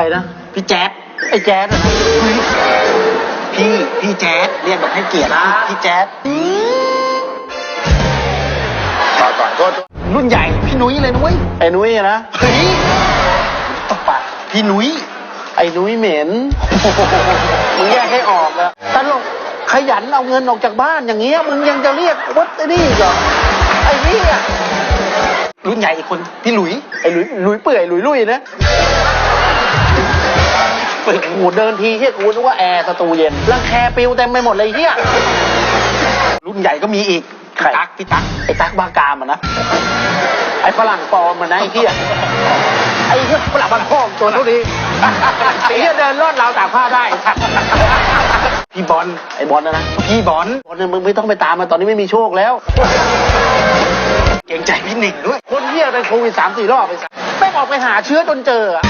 รนะ พี่แจ๊ดไอ้แจ๊ดอะนะพี่พี่แจ๊ดเรียกแบบให้เกียรตินะพี่แจ๊ดต่อก่อนก็รุ่นใหญ่พี่นุ้ยเลยนะเว้ยไอ้นุ้ยอะนะเฮ้ยตบปากพี่นุ้ยไอ้นุ้ยเหม็นมึงแยกให้ออกอะตลกขยันเอาเงินออกจากบ้านอย่างเงี้ยมึงยังจะเรียกวัดไอ้นี่อีกเหรอไอ้นี่อะรุ่นใหญ่อีกคนพี่หลุยไอ้หลุยหลุยเปื่อยหลุยลุยนะ โอ้โหเดินทีเฮียกูนึกว่าแอร์สตูเย็นรังแคปิวเต็มไปหมดเลยเฮียรุ่นใหญ่ก็มีอีกใครพี่ตั๊กพี่ตั๊กไอ้ตั๊กบางกามอะนะ ไอ้ฝรั่งปลอมอะนะไอ้เฮียไอ้เฮียฝรั่งบางพ่องตัวเท่านี้ไอ้เฮียเดินลอดราวตากผ้าได้ พี่บอลไอ้บอลนะนะพี่บอลบอลเนี่ยมึงไม่ต้องไปตามมันตอนนี้ไม่มีโชคแล้ว เกรงใจพี่หนิงด้วย คนเฮียไปโควิดสามสี่รอบไปสัสไม่งออกไปหาเชื้อจนเจออะ